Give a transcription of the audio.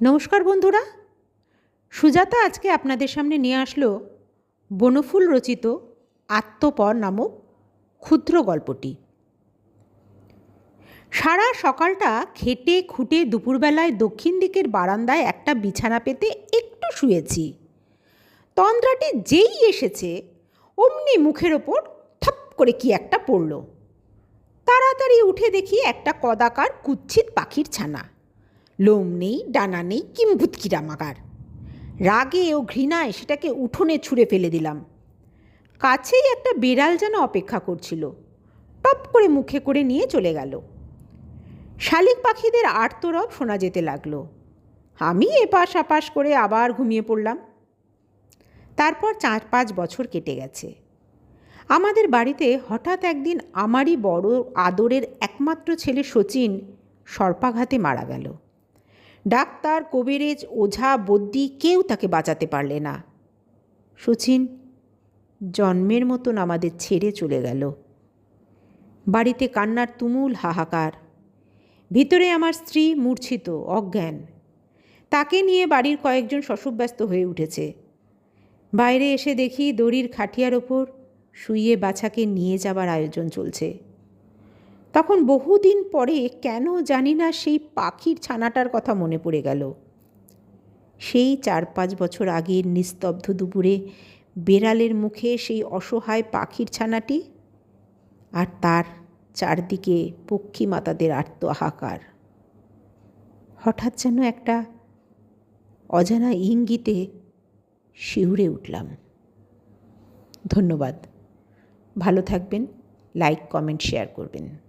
নমস্কার বন্ধুরা। সুজাতা আজকে আপনাদের সামনে নিয়ে আসলো বনফুল রচিত আত্মপর নামক ক্ষুদ্র গল্পটি। সারা সকালটা খেটে খুঁটে দুপুরবেলায় দক্ষিণ দিকের বারান্দায় একটা বিছানা পেতে একটু শুয়েছি। তন্দ্রাটি যেই এসেছে, অমনি মুখের ওপর থপ করে কি একটা পড়ল। তাড়াতাড়ি উঠে দেখি একটা কদাকার কুচ্ছিত পাখির ছানা। লোম নেই ডানা নেই কিম্ভুতকিরা মাগার। রাগে ও ঘৃণায় সেটাকে উঠোনে ছুঁড়ে ফেলে দিলাম। কাছেই একটা বিড়াল যেন অপেক্ষা করছিল। টপ করে মুখে করে নিয়ে চলে গেল। শালিক পাখিদের আর্তরব শোনা যেতে লাগল। আমি এপাশ আপাশ করে আবার ঘুমিয়ে পড়লাম। তারপর চার পাঁচ বছর কেটে গেছে। আমাদের বাড়িতে হঠাৎ একদিন আমারই বড় আদরের একমাত্র ছেলে শচীন সর্পাঘাতে মারা গেল। ডাক্তার কবিরেজ, ওঝা বদ্যি কেউ তাকে বাঁচাতে পারলে না। শচীন জন্মের মতন আমাদের ছেড়ে চলে গেল। বাড়িতে কান্নার তুমুল হাহাকার। ভিতরে আমার স্ত্রী মূর্ছিত, অজ্ঞান। তাকে নিয়ে বাড়ির কয়েকজন শশব্যস্ত হয়ে উঠেছে। বাইরে এসে দেখি দড়ির খাটিয়ার ওপর শুইয়ে বাছাকে নিয়ে যাবার আয়োজন চলছে। তখন বহুদিন পরে কেন জানি না সেই পাখির ছানাটার কথা মনে পড়ে গেল। সেই চার পাঁচ বছর আগের নিস্তব্ধ দুপুরে বেড়ালের মুখে সেই অসহায় পাখির ছানাটি আর তার চারদিকে পক্ষী মাতাদের আর্ত হাহাকার হঠাৎ যেন একটা অজানা ইঙ্গিতে শিউরে উঠলাম। ধন্যবাদ। ভালো থাকবেন, লাইক, কমেন্ট, শেয়ার করবেন।